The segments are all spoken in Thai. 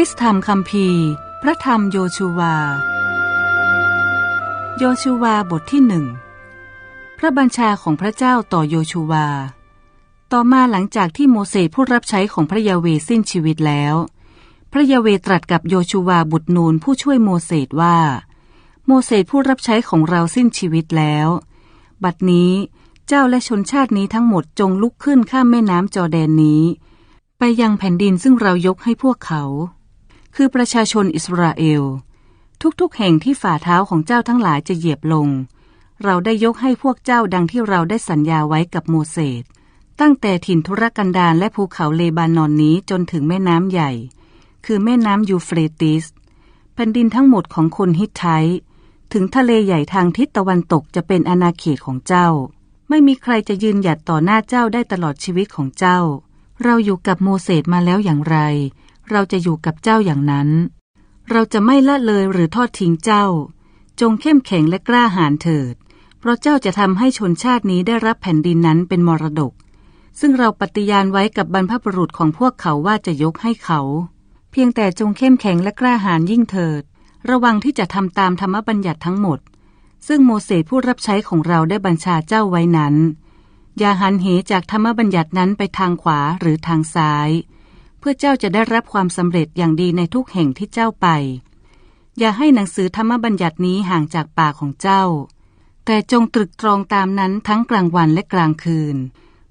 ริสธรรมคัมภีร์พระธรรมโยชูวา โยชูวาบทที่หนึ่งพระบัญชาของพระเจ้าต่อโยชูวา ต่อมาหลังจากที่โมเสสผู้รับใช้ของพระยาเวสิ้นชีวิตแล้ว พระยาเวตรัสกับโยชูวาบุตรนูนผู้ช่วยโมเสสว่า โมเสสผู้รับใช้ของเราสิ้นชีวิตแล้ว บัดนี้เจ้าและชนชาตินี้ทั้งหมดจงลุกขึ้นข้ามแม่น้ำจอแดนนี้ ไปยังแผ่นดินซึ่งเรายกให้พวกเขา คือประชาชนอิสราเอล ทุกๆ แห่งที่ฝ่าเท้าของเจ้าทั้งหลายจะเหยียบลง เราได้ยกให้พวกเจ้าดังที่เราได้สัญญาไว้กับโมเสสตั้งแต่ถิ่นทุรกันดารและภูเขาเลบานอนนี้จนถึงแม่น้ำใหญ่ คือแม่น้ำยูเฟรติสแผ่นดินทั้งหมดของคนฮิตไทถึงทะเลใหญ่ทางทิศตะวันตกจะเป็นอาณาเขตของเจ้า ไม่มีใครจะยืนหยัดต่อหน้าเจ้าได้ตลอดชีวิตของเจ้า เราอยู่กับโมเสสมาแล้วอย่างไร เราจะอยู่กับเจ้าอย่างนั้น เราจะไม่ละเลยหรือทอดทิ้งเจ้า จงเข้มแข็งและกล้าหาญเถิด เพราะเจ้าจะทำให้ชนชาตินี้ได้รับแผ่นดินนั้นเป็นมรดก ซึ่งเราปฏิญาณไว้กับบรรพบุรุษของพวกเขาว่าจะยกให้เขา เพียงแต่จงเข้มแข็งและกล้าหาญยิ่งเถิด ระวังที่จะทำตามธรรมบัญญัติทั้งหมด ซึ่งโมเสสผู้รับใช้ของเราได้บัญชาเจ้าไว้นั้นอย่าหันเหจากธรรมบัญญัตินั้นไปทางขวาหรือทางซ้าย พื่อเจ้าจะได้รับความสำเร็จอย่างดีในทุกแห่งที่เจ้าไป อย่าให้หนังสือธรรมบัญญัตินี้ห่างจากปากของเจ้า แต่จงตรึกตรองตามนั้นทั้งกลางวันและกลางคืน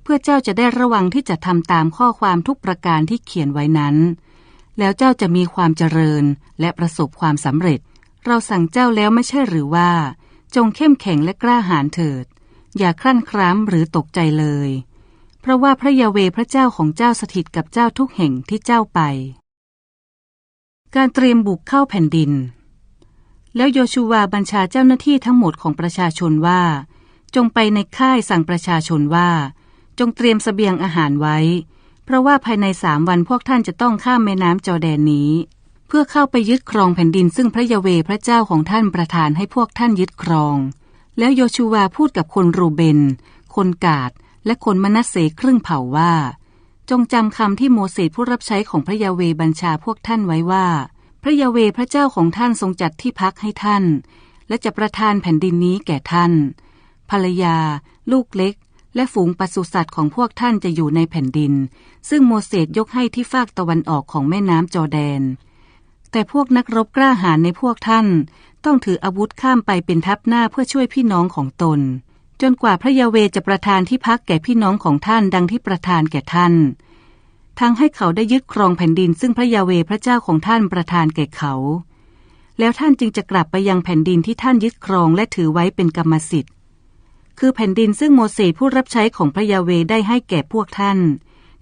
เพื่อเจ้าจะได้ระวังที่จะทำตามข้อความทุกประการที่เขียนไว้นั้น แล้วเจ้าจะมีความเจริญและประสบความสำเร็จ เราสั่งเจ้าแล้วไม่ใช่หรือว่า จงเข้มแข็งและกล้าหาญเถิด อย่าครั่นคร้ำหรือตกใจเลย เพราะว่าพระยาเวพระเจ้าของเจ้าสถิตกับเจ้าทุกแห่งที่เจ้าไป การเตรียมบุกเข้าแผ่นดิน แล้วโยชูวาบัญชาเจ้าหน้าที่ทั้งหมดของประชาชนว่า จงไปในค่ายสั่งประชาชนว่า จงเตรียมสเสบียงอาหารไว้ เพราะว่าภายในสามวันพวกท่านจะต้องข้ามแม่น้ำจอแดนนี้ เพื่อเข้าไปยึดครองแผ่นดินซึ่งพระยาเวพระเจ้าของท่านประทานให้พวกท่านยึดครองแล้วโยชูวาพูดกับคนรูเบน คนกาด และคนมนัสเสครึ่งเผ่าว่า จงจำคำที่โมเสสผู้รับใช้ของพระยาเวบัญชาพวกท่านไว้ว่า พระยาเวพระเจ้าของท่านทรงจัดที่พักให้ท่าน และจะประทานแผ่นดินนี้แก่ท่าน ภรรยา ลูกเล็ก และฝูงปศุสัตว์ของพวกท่านจะอยู่ในแผ่นดิน ซึ่งโมเสสยกให้ที่ฟากตะวันออกของแม่น้ำจอแดน แต่พวกนักรบกล้าหาญในพวกท่าน ต้องถืออาวุธข้ามไปเป็นทัพหน้าเพื่อช่วยพี่น้องของตน จนกว่าพระยาเวจะประทานที่พักแก่พี่น้องของท่านดังที่ประทานแก่ท่าน ทั้งให้เขาได้ยึดครองแผ่นดินซึ่งพระยาเวพระเจ้าของท่านประทานแก่เขา แล้วท่านจึงจะกลับไปยังแผ่นดินที่ท่านยึดครองและถือไว้เป็นกรรมสิทธิ์ คือแผ่นดินซึ่งโมเสสผู้รับใช้ของพระยาเวได้ให้แก่พวกท่าน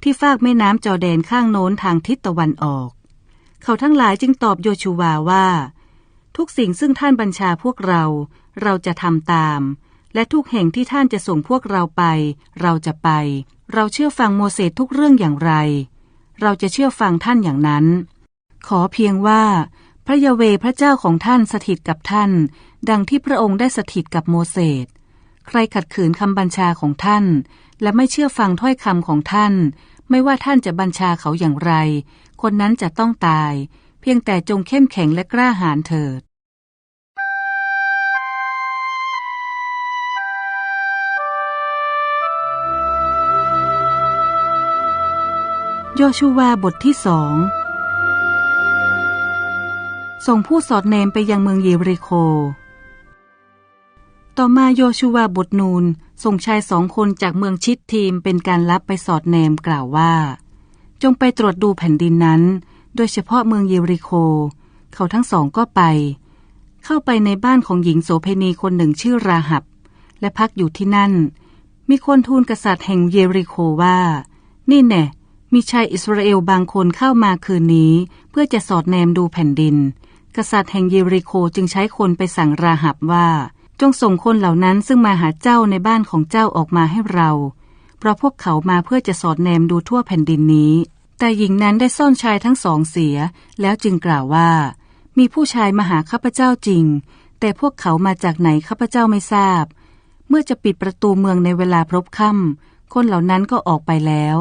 ที่ฟากแม่น้ำจอแดนข้างโน้นทางทิศตะวันออก เขาทั้งหลายจึงตอบโยชูวาว่า ทุกสิ่งซึ่งท่านบัญชาพวกเรา เราจะทำตาม และทุกแห่งที่ท่านจะส่งพวกเราไป เราจะไป เราเชื่อฟังโมเสสทุกเรื่องอย่างไร เราจะเชื่อฟังท่านอย่างนั้น ขอเพียงว่า พระยาเวพระเจ้าของท่านสถิตกับท่าน ดังที่พระองค์ได้สถิตกับโมเสส ใครขัดขืนคำบัญชาของท่าน และไม่เชื่อฟังถ้อยคำของท่าน ไม่ว่าท่านจะบัญชาเขาอย่างไร คนนั้นจะต้องตาย เพียงแต่จงเข้มแข็งและกล้าหาญเถิด โยชูวาบทที่สองส่งผู้สอดเนมไปยังเมืองเยริโค ต่อมาโยชูวาบทนูนส่งชายสองคนจากเมืองชิดทีมเป็นการลับไปสอดเนมกล่าวว่า จงไปตรวจดูแผ่นดินนั้น โดยเฉพาะเมืองเยริโค เขาทั้งสองก็ไป เข้าไปในบ้านของหญิงโสเพณีคนหนึ่งชื่อราหับ และพักอยู่ที่นั่น มีคนทูลกษัตริย์แห่งเยริโคว่า นี่แน่ มีชายอิสราเอลบางคนเข้ามาคืนนี้ เพื่อจะสอดแนมดูแผ่นดิน กษัตริย์แห่งเยริโคจึงใช้คนไปสั่งราหับว่า จงส่งคนเหล่านั้นซึ่งมาหาเจ้าในบ้านของเจ้าออกมาให้เรา เพราะพวกเขามาเพื่อจะสอดแนมดูทั่วแผ่นดินนี้ แต่หญิงนั้นได้ซ่อนชายทั้งสองเสีย แล้วจึงกล่าวว่า มีผู้ชายมาหาข้าพเจ้าจริง แต่พวกเขามาจากไหนข้าพเจ้าไม่ทราบ เมื่อจะปิดประตูเมืองในเวลาพรบค่ำคนเหล่านั้นก็ออกไปแล้ว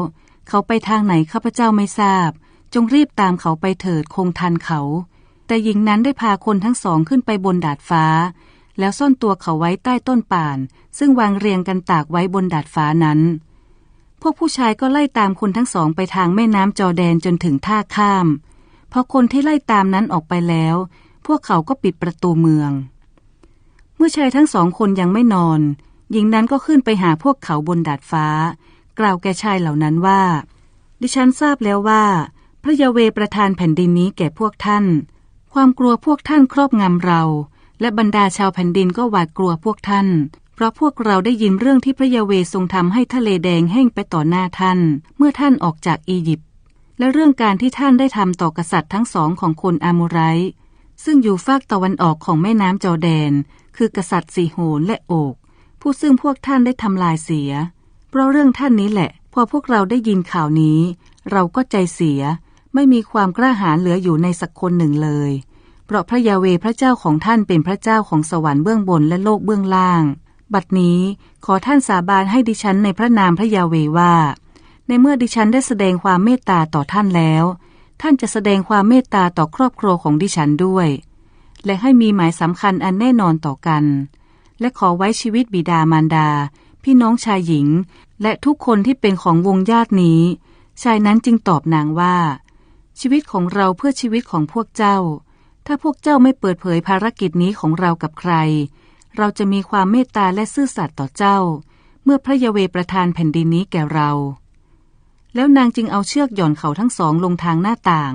เขาไปทางไหนข้าพเจ้าไม่ทราบ จงรีบตามเขาไปเถิดคงทันเขา แต่หญิงนั้นได้พาคนทั้งสองขึ้นไปบนดาดฟ้า แล้วซ่อนตัวเขาไว้ใต้ต้นป่าน ซึ่งวางเรียงกันตากไว้บนดาดฟ้านั้น พวกผู้ชายก็ไล่ตามคนทั้งสองไปทางแม่น้ำจอแดนจนถึงท่าข้ามพอคนที่ไล่ตามนั้นออกไปแล้ว พวกเขาก็ปิดประตูเมือง เมื่อชายทั้งสองคนยังไม่นอน หญิงนั้นก็ขึ้นไปหาพวกเขาบนดาดฟ้า กล่าวแก่ชายเหล่านั้นว่า ดิฉันทราบแล้วว่า พระยาเวประทานแผ่นดินนี้แก่พวกท่าน ความกลัวพวกท่านครอบงำเรา และบรรดาชาวแผ่นดินก็หวาดกลัวพวกท่าน เพราะพวกเราได้ยินเรื่องที่พระยาเวทรงทำให้ทะเลแดงแห้งไปต่อหน้าท่าน เมื่อท่านออกจากอียิปต์และเรื่องการที่ท่านได้ทำต่อกษัตริย์ทั้งสองของคนอามูไรซึ่งอยู่ฝากตะวันออกของแม่น้ำจอแดน คือกษัตริย์สีโหนและโอก ผู้ซึ่งพวกท่านได้ทำลายเสีย เพราะเรื่องท่านนี้แหละ พอพวกเราได้ยินข่าวนี้ เราก็ใจเสีย ไม่มีความกล้าหาญเหลืออยู่ในสักคนหนึ่งเลย เพราะพระยาเวพระเจ้าของท่านเป็นพระเจ้าของสวรรค์เบื้องบนและโลกเบื้องล่าง บัดนี้ขอท่านสาบานให้ดิฉันในพระนามพระยาเวว่า ในเมื่อดิฉันได้แสดงความเมตตาต่อท่านแล้ว ท่านจะแสดงความเมตตาต่อครอบครัวของดิฉันด้วย และให้มีหมายสำคัญอันแน่นอนต่อกัน และขอไว้ชีวิตบิดามารดา พี่น้องชายหญิง และทุกคนที่เป็นของวงญาตินี้ ชายนั้นจึงตอบนางว่า ชีวิตของเราเพื่อชีวิตของพวกเจ้า ถ้าพวกเจ้าไม่เปิดเผยภารกิจนี้ของเรากับใคร เราจะมีความเมตตาและซื่อสัตย์ต่อเจ้า เมื่อพระยาเวประทานแผ่นดินนี้แก่เรา แล้วนางจึงเอาเชือกหย่อนเขาทั้งสองลงทางหน้าต่าง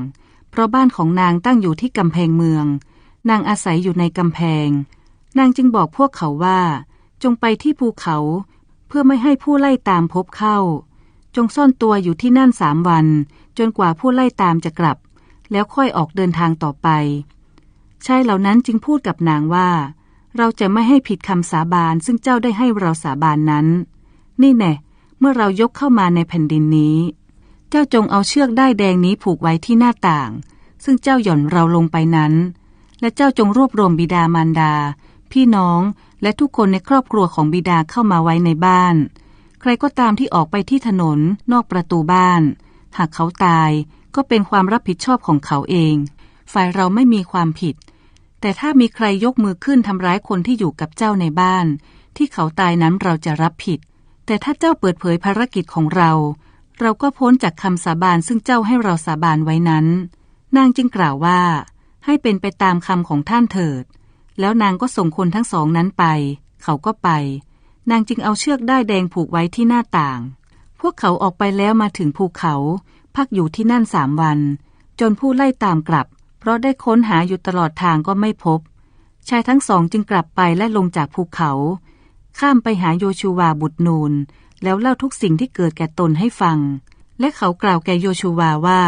เพราะบ้านของนางตั้งอยู่ที่กำแพงเมือง นางอาศัยอยู่ในกำแพง นางจึงบอกพวกเขาว่า จงไปที่ภูเขา เพื่อไม่ให้ผู้ไล่ตามพบเข้า จงซ่อนตัวอยู่ที่นั่นสามวัน จนกว่าผู้ไล่ตามจะกลับ แล้วค่อยออกเดินทางต่อไปชายเหล่านั้นจึงพูดกับนางว่า เราจะไม่ให้ผิดคำสาบานซึ่งเจ้าได้ให้เราสาบานนั้น นี่แน่เมื่อเรายกเข้ามาในแผ่นดินนี้ เจ้าจงเอาเชือกได้แดงนี้ผูกไว้ที่หน้าต่าง ซึ่งเจ้าหย่อนเราลงไปนั้น และเจ้าจงรวบรวมบิดามารดา พี่น้อง และทุกคนในครอบครัวของบิดาเข้ามาไว้ในบ้าน ใครก็ตามที่ออกไปที่ถนนนอกประตูบ้าน หากเขาตายก็เป็นความรับผิดชอบของเขาเอง ฝ่ายเราไม่มีความผิด แต่ถ้ามีใครยกมือขึ้นทำร้ายคนที่อยู่กับเจ้าในบ้าน ที่เขาตายนั้นเราจะรับผิด แต่ถ้าเจ้าเปิดเผยภารกิจของเรา เราก็พ้นจากคำสาบานซึ่งเจ้าให้เราสาบานไว้นั้น นางจึงกล่าวว่า ให้เป็นไปตามคำของท่านเถิด แล้วนางก็ส่งคนทั้งสองนั้นไป เขาก็ไป นางจึงเอาเชือกได้แดงผูกไว้ที่หน้าต่าง พวกเขาออกไปแล้วมาถึงภูเขา พักอยู่ที่นั่นสามวัน จนผู้ไล่ตามกลับ เพราะได้ค้นหาอยู่ตลอดทางก็ไม่พบ ชายทั้งสองจึงกลับไปและลงจากภูเขา ข้ามไปหาโยชูวาบุตรนูน แล้วเล่าทุกสิ่งที่เกิดแก่ตนให้ฟัง และเขากล่าวแก่โยชูวาว่า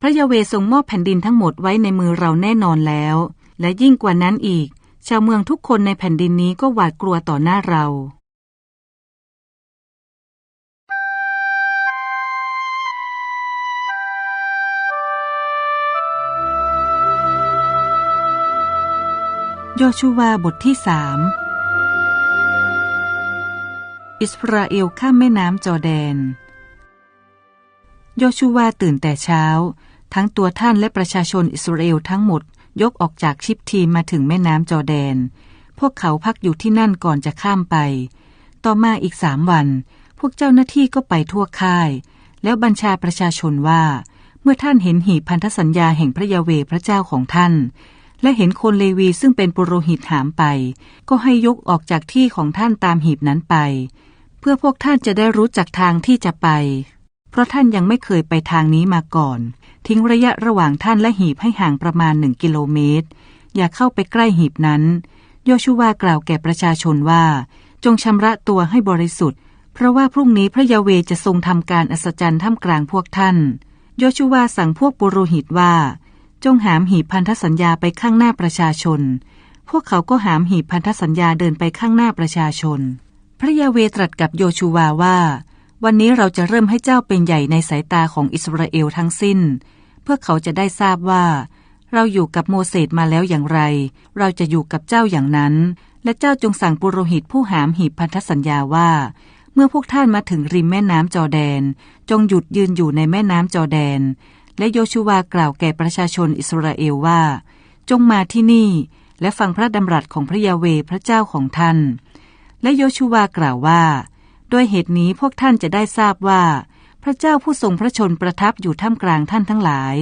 พระยาเวทรงมอบแผ่นดินทั้งหมดไว้ในมือเราแน่นอนแล้ว และยิ่งกว่านั้นอีก ชาวเมืองทุกคนในแผ่นดินนี้ก็หวาดกลัวต่อหน้าเรา โยชูวาบทที่สามอิสราเอลข้ามแม่น้ำจอแดน โยชูวาตื่นแต่เช้า ทั้งตัวท่านและประชาชนอิสราเอลทั้งหมด ยกออกจากชิปทีมมาถึงแม่น้ำจอแดน พวกเขาพักอยู่ที่นั่นก่อนจะข้ามไป ต่อมาอีกสามวัน พวกเจ้าหน้าที่ก็ไปทั่วค่าย แล้วบัญชาประชาชนว่า เมื่อท่านเห็นหีพันธสัญญาแห่งพระยาเวพระเจ้าของท่าน และเห็นคนเลวีซึ่งเป็นปุโรหิตหามไป ก็ให้ยกออกจากที่ของท่านตามหีบนั้นไป เพื่อพวกท่านจะได้รู้จักทางที่จะไป เพราะท่านยังไม่เคยไปทางนี้มาก่อน ทิ้งระยะระหว่างท่านและหีบให้ห่างประมาณหนึ่งกิโลเมตร อย่าเข้าไปใกล้หีบนั้น โยชูวากล่าวแก่ประชาชนว่า จงชำระตัวให้บริสุทธิ์ เพราะว่าพรุ่งนี้พระยาเวจะทรงทำการอัศจรรย์ท่ามกลางพวกท่าน โยชูวาสั่งพวกปุโรหิตว่า จงหามหีบพันธสัญญาไปข้างหน้าประชาชน พวกเขาก็หามหีบพันธสัญญาเดินไปข้างหน้าประชาชน พระยาเวตรัสกับโยชูวาว่า วันนี้เราจะเริ่มให้เจ้าเป็นใหญ่ในสายตาของอิสราเอลทั้งสิ้น เพื่อเขาจะได้ทราบว่า เราอยู่กับโมเสสมาแล้วอย่างไร เราจะอยู่กับเจ้าอย่างนั้น และเจ้าจงสั่งปุโรหิตผู้หามหีบพันธสัญญาว่า เมื่อพวกท่านมาถึงริมแม่น้ำจอแดน จงหยุดยืนอยู่ในแม่น้ำจอแดน และโยชูวากล่าวแก่ประชาชนอิสราเอลว่า จงมาที่นี่ และฟังพระดำรัสของพระยาเวพระเจ้าของท่าน และโยชูวากล่าวว่า ด้วยเหตุนี้พวกท่านจะได้ทราบว่า พระเจ้าผู้ทรงพระชนประทับอยู่ท่ามกลางท่านทั้งหลาย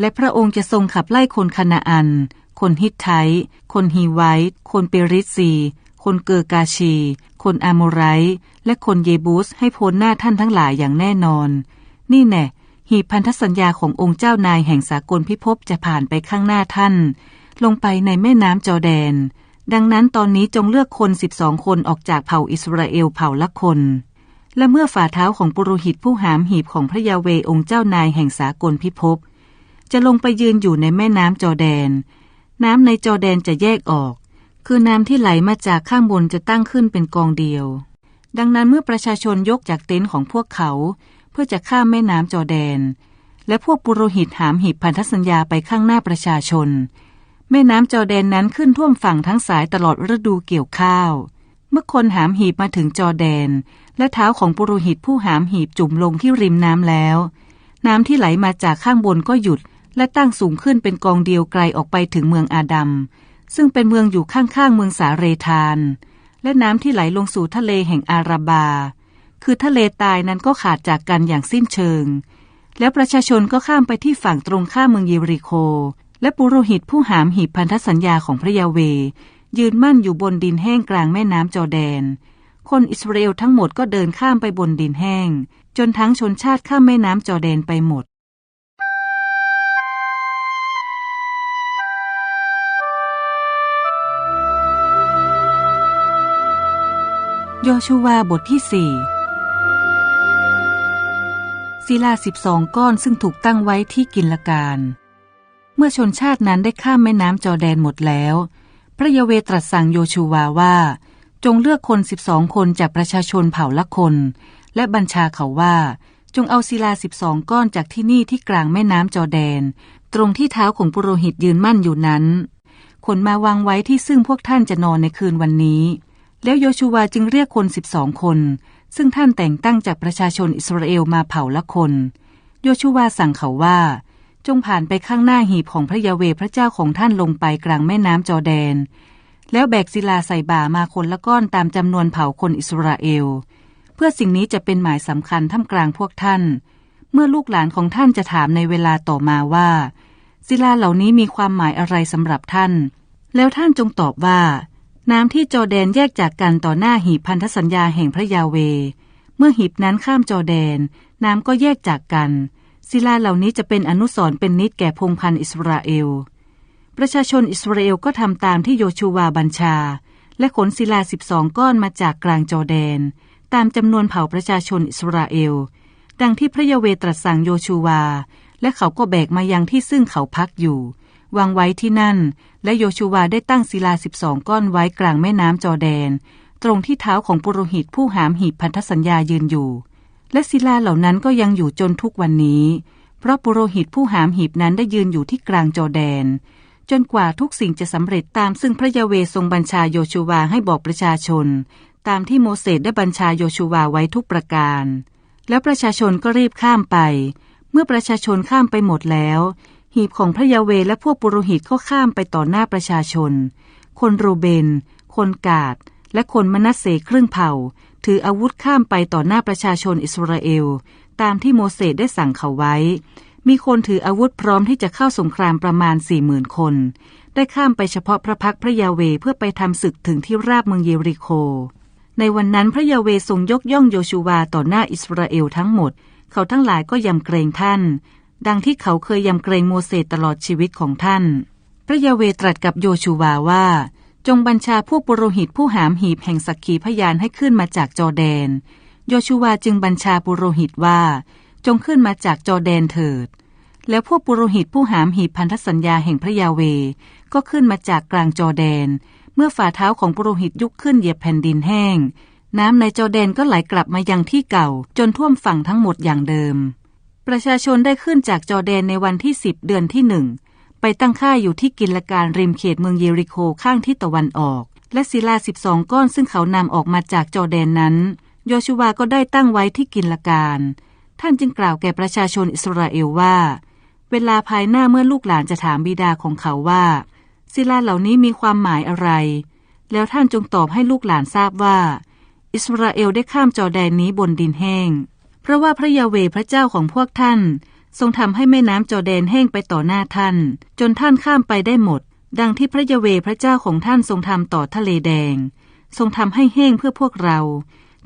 และพระองค์จะทรงขับไล่คนคณาอัน คนฮิตไทคนฮีไวท์คนเปริซีคนเกอร์กาชี คนอาโมไรและคนเยบูสให้พ้นหน้าท่านทั้งหลายอย่างแน่นอน นี่แน่หีพันธสัญญาขององค์เจ้านายแห่งสากลพิภพจะผ่านไปข้างหน้าท่าน ลงไปในแม่น้ำจอแดน ดังนั้นตอนนี้จงเลือกคนสิบสองคนออกจากเผ่าอิสราเอลเผ่าละคน และเมื่อฝ่าเท้าของปุโรหิตผู้หามหีบของพระยาเวองค์เจ้านายแห่งสากลพิภพจะลงไปยืนอยู่ในแม่น้ำจอแดน น้ำในจอแดนจะแยกออก คือน้ำที่ไหลมาจากข้างบนจะตั้งขึ้นเป็นกองเดียว ดังนั้นเมื่อประชาชนยกจากเต็นท์ของพวกเขา เพื่อจะข้ามแม่น้ำจอแดน และพวกปุโรหิตหามหีบพันธสัญญาไปข้างหน้าประชาชน แม่น้ำจอแดนนั้นขึ้นท่วมฝั่งทั้งสายตลอดฤดูเกี่ยวข้าว เมื่อคนหามหีบมาถึงจอแดน และเท้าของปุโรหิตผู้หามหีบจุ่มลงที่ริมน้ำแล้ว น้ำที่ไหลมาจากข้างบนก็หยุด และตั้งสูงขึ้นเป็นกองเดียวไกลออกไปถึงเมืองอาดัม ซึ่งเป็นเมืองอยู่ข้างๆเมืองสาเรธาน และน้ำที่ไหลลงสู่ทะเลแห่งอาราบา คือทะเลตายนั้นก็ขาดจากกันอย่างสิ้นเชิง แล้วประชาชนก็ข้ามไปที่ฝั่งตรงข้ามเมืองเยริโค และปุโรหิตผู้หามหีบพันธสัญญาของพระยาเว ยืนมั่นอยู่บนดินแห้งกลางแม่น้ำจอแดน คนอิสราเอลทั้งหมดก็เดินข้ามไปบนดินแห้ง จนทั้งชนชาติข้ามแม่น้ำจอแดนไปหมดโยชูวาบทที่สี่ศิลาสิบสองก้อนซึ่งถูกตั้งไว้ที่กินละการ มื่อชนชาตินั้นได้ข้ามแม่น้ำจอแดนหมดแล้ว พระยาเวตรัสสั่งโยชูวาว่า จงเลือกคนสิบสองคนจากประชาชนเผ่าละคน และบัญชาเขาว่า จงเอาศิลาสิบสองก้อนจากที่นี่ที่กลางแม่น้ำจอแดน ตรงที่เท้าของปุโรหิตยืนมั่นอยู่นั้นขนมาวางไว้ที่ซึ่งพวกท่านจะนอนในคืนวันนี้ แล้วโยชูวาจึงเรียกคนสิบสองคน ซึ่งท่านแต่งตั้งจากประชาชนอิสราเอลมาเผ่าละคน โยชูวาสั่งเขาว่า จงผ่านไปข้างหน้าหีบของพระยาเวพระเจ้าของท่านลงไปกลางแม่น้ำจอแดน แล้วแบกศิลาใส่บ่ามาคนละก้อนตามจำนวนเผ่าคนอิสราเอล เพื่อสิ่งนี้จะเป็นหมายสำคัญท่ามกลางพวกท่าน เมื่อลูกหลานของท่านจะถามในเวลาต่อมาว่า ศิลาเหล่านี้มีความหมายอะไรสำหรับท่าน แล้วท่านจงตอบว่า น้ำที่จอแดนแยกจากกันต่อหน้าหีบพันธสัญญาแห่งพระยาเว เมื่อหีบนั้นข้ามจอแดน น้ำก็แยกจากกัน ศิลาเหล่านี้จะเป็นอนุสรณ์เป็นนิดแก่พงพันอิสราเอล ประชาชนอิสราเอลก็ทำตามที่โยชูวาบัญชา และขนศิลาสิบสองก้อนมาจากกลางจอแดน ตามจำนวนเผ่าประชาชนอิสราเอล ดังที่พระยาเวตรัสสั่งโยชูวา และเขาก็แบกมายังที่ซึ่งเขาพักอยู่ วางไว้ที่นั่น และโยชูวาได้ตั้งศิลาสิบสองก้อนไว้กลางแม่น้ำจอแดน ตรงที่เท้าของปุโรหิตผู้หามหีบพันธสัญญายืนอยู่ และศิลาเหล่านั้นก็ยังอยู่จนทุกวันนี้ เพราะปุโรหิตผู้หามหีบนั้นได้ยืนอยู่ที่กลางจอแดน จนกว่าทุกสิ่งจะสำเร็จตามซึ่งพระยาเวทรงบัญชาโยชูวาให้บอกประชาชน ตามที่โมเสสได้บัญชาโยชูวาไว้ทุกประการ แล้วประชาชนก็รีบข้ามไป เมื่อประชาชนข้ามไปหมดแล้ว หีบของพระยาเวและพวกปุโรหิตก็ข้ามไปต่อหน้าประชาชน คนโรเบน คนกาดและคนมนัสเสครึ่งเผ่า ถืออาวุธข้ามไปต่อหน้าประชาชนอิสราเอล ตามที่โมเสสได้สั่งเขาไว้ มีคนถืออาวุธพร้อมที่จะเข้าสงครามประมาณสี่หมื่นคน ได้ข้ามไปเฉพาะพระพักพระยาเวเพื่อไปทำศึกถึงที่ราบเมืองเยริโค ในวันนั้นพระยาเวทรงยกย่องโยชูวาต่อหน้าอิสราเอลทั้งหมด เขาทั้งหลายก็ยำเกรงท่าน ดังที่เขาเคยยำเกรงโมเสสตลอดชีวิตของท่าน พระยาเวตรัสกับโยชูวาว่า จงบัญชาพวกปุโรหิตผู้หามหีบแห่งสักขีพยานให้ขึ้นมาจากจอแดน โยชูวาจึงบัญชาปุโรหิตว่า จงขึ้นมาจากจอแดนเถิด แล้วพวกปุโรหิตผู้หามหีบพันธสัญญาแห่งพระยาเว ก็ขึ้นมาจากกลางจอแดน เมื่อฝ่าเท้าของปุโรหิตยุกขึ้นเหยียบแผ่นดินแห้ง น้ำในจอแดนก็ไหลกลับมายังที่เก่า จนท่วมฝั่งทั้งหมดอย่างเดิม ประชาชนได้ขึ้นจากจอแดนในวันที่สิบเดือนที่หนึ่ง ไปตั้งค่ายอยู่ที่กินละการริมเขตเมืองเยริโคข้างทิศตะวันออก และศิลาสิบสองก้อนซึ่งเขานำออกมาจากจอแดนนั้น โยชูวาก็ได้ตั้งไว้ที่กินละการ ท่านจึงกล่าวแก่ประชาชนอิสราเอลว่า เวลาภายหน้าเมื่อลูกหลานจะถามบิดาของเขาว่า ศิลาเหล่านี้มีความหมายอะไร แล้วท่านจงตอบให้ลูกหลานทราบว่า อิสราเอลได้ข้ามจอแดนนี้บนดินแห้ง เพราะว่าพระยาเวพระเจ้าของพวกท่าน ทรงทำให้แม่น้ำจอแดนแห้งไปต่อหน้าท่าน จนท่านข้ามไปได้หมด ดังที่พระยะเวพระเจ้าของท่านทรงทำต่อทะเลแดง ทรงทำให้แห้งเพื่อพวกเรา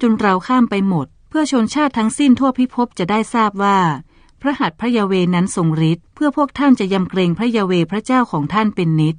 จนเราข้ามไปหมด เพื่อชนชาติทั้งสิ้นทั่วพิภพจะได้ทราบว่า พระหัตถ์พระยะเวนั้นทรงฤทธิ์เพื่อพวกท่านจะยำเกรงพระยะเวพระเจ้าของท่านเป็นนิด